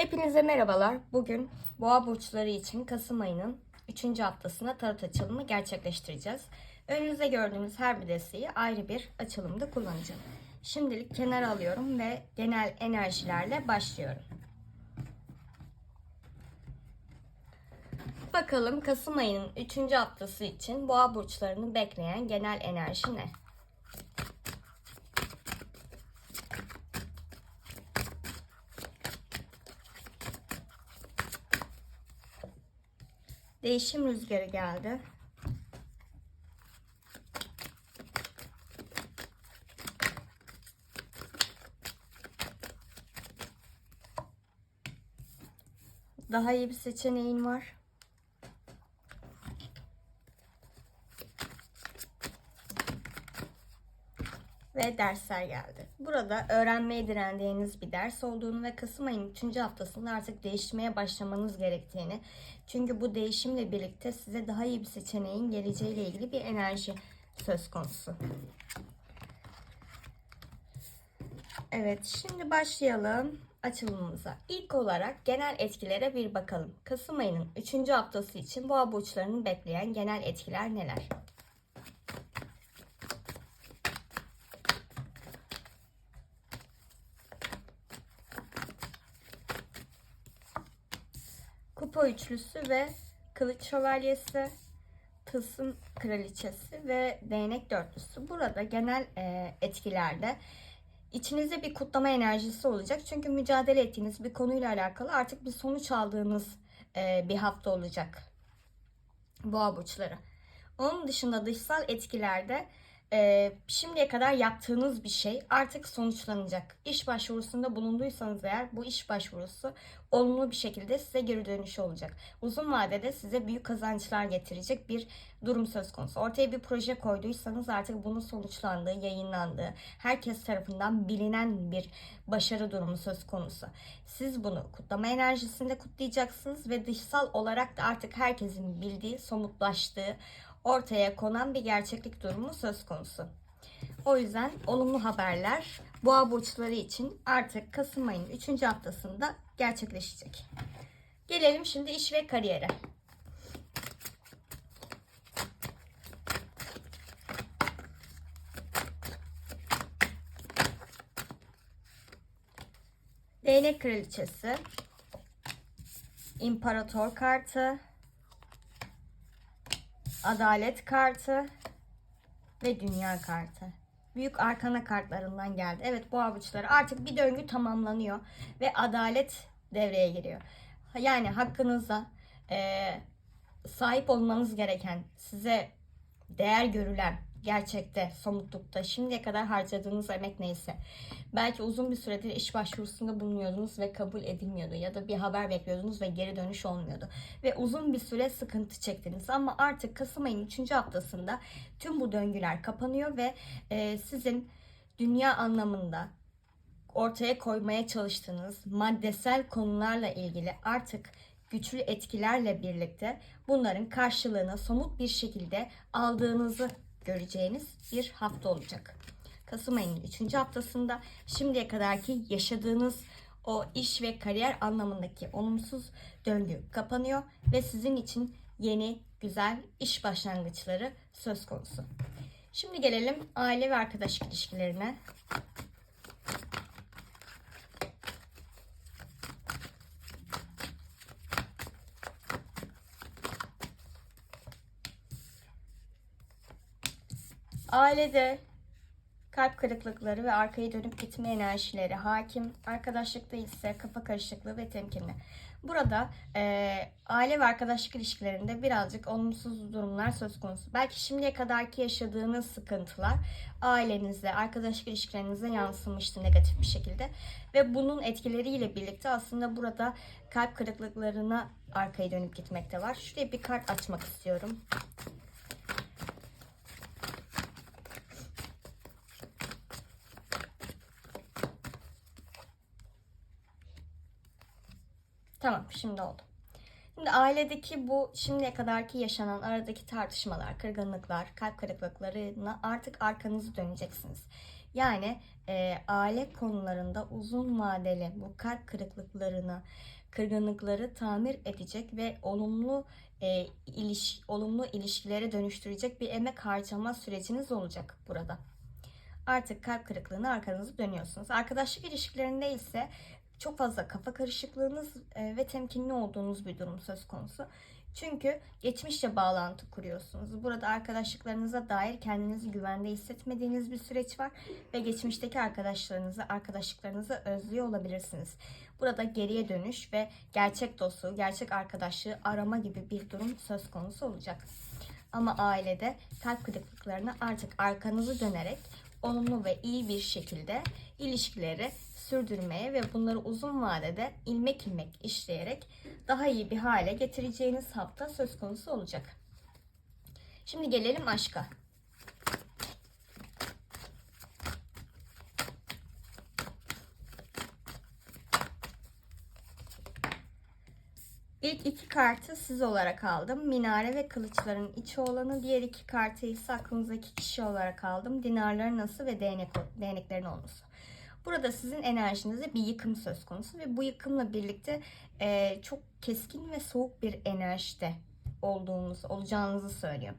Hepinize merhabalar. Bugün boğa burçları için Kasım ayının 3. haftasında tarot açılımı gerçekleştireceğiz. Önünüzde gördüğünüz her bir desteği ayrı bir açılımda kullanacağım. Şimdilik kenara alıyorum ve genel enerjilerle başlıyorum. Bakalım Kasım ayının 3. haftası için boğa burçlarını bekleyen genel enerji ne? Değişim rüzgarı geldi. Daha iyi bir seçeneğin var. Ve dersler geldi. Burada öğrenmeye direndiğiniz bir ders olduğunu ve Kasım ayının 3. haftasında artık değişmeye başlamanız gerektiğini. Çünkü bu değişimle birlikte size daha iyi bir seçeneğin geleceğiyle ilgili bir enerji söz konusu. Evet, şimdi başlayalım açılımımıza. İlk olarak genel etkilere bir bakalım. Kasım ayının 3. haftası için boğa burçlarını bekleyen genel etkiler neler? Kupa üçlüsü ve kılıç şövalyesi, tılsım kraliçesi ve değnek dörtlüsü. Burada genel e, etkilerde içinizde bir kutlama enerjisi olacak. Çünkü mücadele ettiğiniz bir konuyla alakalı artık bir sonuç aldığınız e, bir hafta olacak. Boğa burçları. Onun dışında dışsal etkilerde e, şimdiye kadar yaptığınız bir şey artık sonuçlanacak. İş başvurusunda bulunduysanız eğer bu iş başvurusu olumlu bir şekilde size geri dönüşü olacak. Uzun vadede size büyük kazançlar getirecek bir durum söz konusu. Ortaya bir proje koyduysanız artık bunun sonuçlandığı, yayınlandığı, herkes tarafından bilinen bir başarı durumu söz konusu. Siz bunu kutlama enerjisinde kutlayacaksınız ve dışsal olarak da artık herkesin bildiği, somutlaştığı, ortaya konan bir gerçeklik durumu söz konusu. O yüzden olumlu haberler boğa burçları için artık Kasım ayının 3. haftasında gerçekleşecek. Gelelim şimdi iş ve kariyere. Değnek kraliçesi, imparator kartı, adalet kartı ve dünya kartı. Büyük arkana kartlarından geldi. Evet bu avuçları artık bir döngü tamamlanıyor ve adalet devreye giriyor. Yani hakkınıza eee, sahip olmanız gereken, size değer görülen, gerçekte, somutlukta, şimdiye kadar harcadığınız emek neyse. Belki uzun bir süredir iş başvurusunda bulunuyordunuz ve kabul edilmiyordu ya da bir haber bekliyordunuz ve geri dönüş olmuyordu. Ve uzun bir süre sıkıntı çektiniz ama artık Kasım ayının 3. haftasında tüm bu döngüler kapanıyor ve e, sizin dünya anlamında ortaya koymaya çalıştığınız maddesel konularla ilgili artık güçlü etkilerle birlikte bunların karşılığını somut bir şekilde aldığınızı göreceğiniz bir hafta olacak. Kasım ayının 3. haftasında şimdiye kadarki yaşadığınız o iş ve kariyer anlamındaki olumsuz döngü kapanıyor ve sizin için yeni güzel iş başlangıçları söz konusu. Şimdi gelelim aile ve arkadaşlık ilişkilerine. Ailede kalp kırıklıkları ve arkaya dönüp gitme enerjileri hakim. Arkadaşlıkta ise kafa karışıklığı ve temkinli. Burada e, aile ve arkadaşlık ilişkilerinde birazcık olumsuz durumlar söz konusu. Belki şimdiye kadarki yaşadığınız sıkıntılar ailenizde, arkadaşlık ilişkilerinize yansımıştı negatif bir şekilde. Ve bunun etkileriyle birlikte aslında burada kalp kırıklıklarına arkaya dönüp gitmekte var. Şuraya bir kart açmak istiyorum. Tamam şimdi oldu. Şimdi ailedeki bu şimdiye kadarki yaşanan aradaki tartışmalar, kırgınlıklar, kalp kırıklıklarına artık arkanızı döneceksiniz. Yani e, aile konularında uzun vadeli bu kalp kırıklıklarını, kırgınlıkları tamir edecek ve olumlu e, iliş, olumlu ilişkilere dönüştürecek bir emek harcama süreciniz olacak burada. Artık kalp kırıklığını arkanızı dönüyorsunuz. Arkadaşlık ilişkilerinde ise çok fazla kafa karışıklığınız e, ve temkinli olduğunuz bir durum söz konusu. Çünkü geçmişle bağlantı kuruyorsunuz. Burada arkadaşlıklarınıza dair kendinizi güvende hissetmediğiniz bir süreç var ve geçmişteki arkadaşlarınızı, arkadaşlıklarınızı özlüyor olabilirsiniz. Burada geriye dönüş ve gerçek dostu, gerçek arkadaşlığı arama gibi bir durum söz konusu olacak. Ama ailede kalp kırıklıklarına artık arkanızı dönerek olumlu ve iyi bir şekilde ilişkileri sürdürmeye ve bunları uzun vadede ilmek ilmek işleyerek daha iyi bir hale getireceğiniz hafta söz konusu olacak. Şimdi gelelim aşka. İlk iki kartı siz olarak aldım. Minare ve kılıçların içi olanı. Diğer iki kartı ise aklınızdaki kişi olarak aldım. Dinarların nasıl ve değnek, değneklerin olması. Burada sizin enerjinizde bir yıkım söz konusu ve bu yıkımla birlikte e, çok keskin ve soğuk bir enerjide olduğunuz, olacağınızı söylüyor.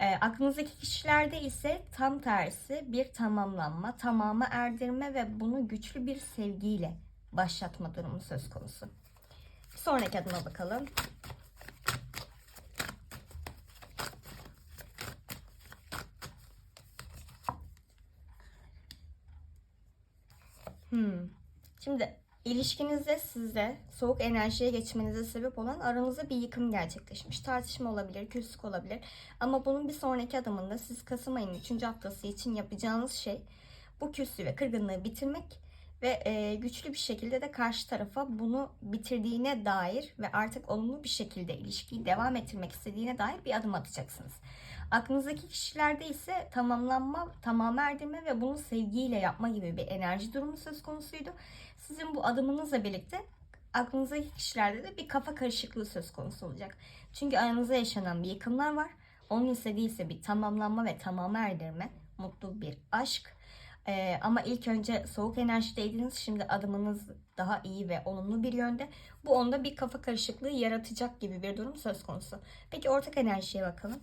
E, aklınızdaki kişilerde ise tam tersi bir tamamlanma, tamama erdirme ve bunu güçlü bir sevgiyle başlatma durumu söz konusu. Sonraki adıma bakalım. Hmm. Şimdi ilişkinizde sizde soğuk enerjiye geçmenize sebep olan aranızda bir yıkım gerçekleşmiş. Tartışma olabilir, küslük olabilir. Ama bunun bir sonraki adımında siz Kasım ayının 3. haftası için yapacağınız şey bu küslüğü ve kırgınlığı bitirmek ve e, güçlü bir şekilde de karşı tarafa bunu bitirdiğine dair ve artık olumlu bir şekilde ilişkiyi devam ettirmek istediğine dair bir adım atacaksınız. Aklınızdaki kişilerde ise tamamlanma, tamam erdirme ve bunu sevgiyle yapma gibi bir enerji durumu söz konusuydu. Sizin bu adımınızla birlikte aklınızdaki kişilerde de bir kafa karışıklığı söz konusu olacak. Çünkü aranızda yaşanan bir yıkımlar var. Onun istediği ise bir tamamlanma ve tamam erdirme, mutlu bir aşk. Ee, ama ilk önce soğuk enerjideydiniz. Şimdi adımınız daha iyi ve olumlu bir yönde. Bu onda bir kafa karışıklığı yaratacak gibi bir durum söz konusu. Peki ortak enerjiye bakalım.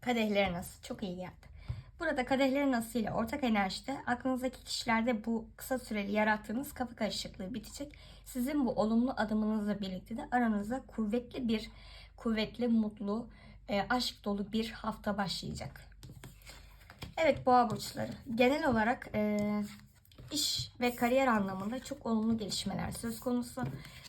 Kadehlerin nasıl? Çok iyi geldi. Burada kadehlerin nasıl ile ortak enerjide aklınızdaki kişilerde bu kısa süreli yarattığınız kafa karışıklığı bitecek. Sizin bu olumlu adımınızla birlikte de aranızda kuvvetli bir, kuvvetli, mutlu, e, aşk dolu bir hafta başlayacak. Evet boğa burçları. Genel olarak e, iş ve kariyer anlamında çok olumlu gelişmeler söz konusu.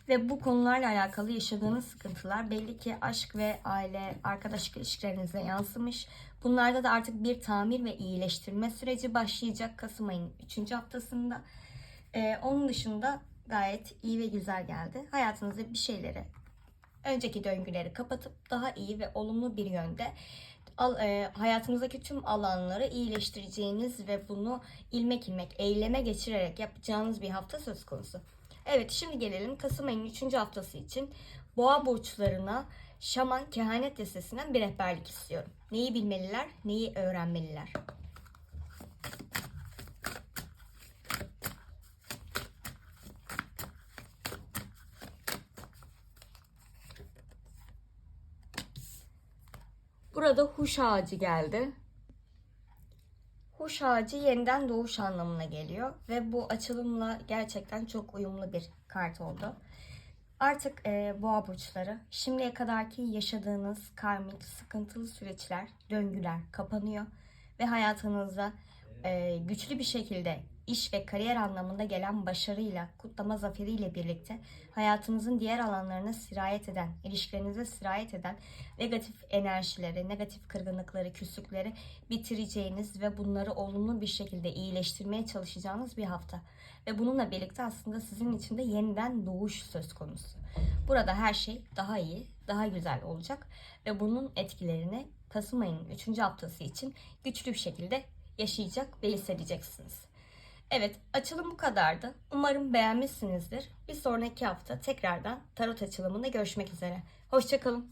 Ve bu konularla alakalı yaşadığınız sıkıntılar belli ki aşk ve aile, arkadaşlık ilişkilerinize yansımış. Bunlarda da artık bir tamir ve iyileştirme süreci başlayacak Kasım ayının 3. haftasında. Ee, onun dışında gayet iyi ve güzel geldi. Hayatınızda bir şeyleri, önceki döngüleri kapatıp daha iyi ve olumlu bir yönde al, e, hayatınızdaki tüm alanları iyileştireceğiniz ve bunu ilmek ilmek eyleme geçirerek yapacağınız bir hafta söz konusu. Evet şimdi gelelim Kasım ayının 3. haftası için boğa burçlarına şaman kehanet listesinden bir rehberlik istiyorum. Neyi bilmeliler, neyi öğrenmeliler? Burada huş ağacı geldi. Huş ağacı yeniden doğuş anlamına geliyor ve bu açılımla gerçekten çok uyumlu bir kart oldu. Artık e, boğa burçları şimdiye kadarki yaşadığınız karmik, sıkıntılı süreçler, döngüler kapanıyor ve hayatınızda e, güçlü bir şekilde iş ve kariyer anlamında gelen başarıyla, kutlama zaferiyle birlikte hayatınızın diğer alanlarına sirayet eden, ilişkilerinize sirayet eden negatif enerjileri, negatif kırgınlıkları, küslükleri bitireceğiniz ve bunları olumlu bir şekilde iyileştirmeye çalışacağınız bir hafta. Ve bununla birlikte aslında sizin için de yeniden doğuş söz konusu. Burada her şey daha iyi, daha güzel olacak ve bunun etkilerini Kasım ayının 3. haftası için güçlü bir şekilde yaşayacak ve hissedeceksiniz. Evet, açılım bu kadardı. Umarım beğenmişsinizdir. Bir sonraki hafta tekrardan tarot açılımında görüşmek üzere. Hoşçakalın.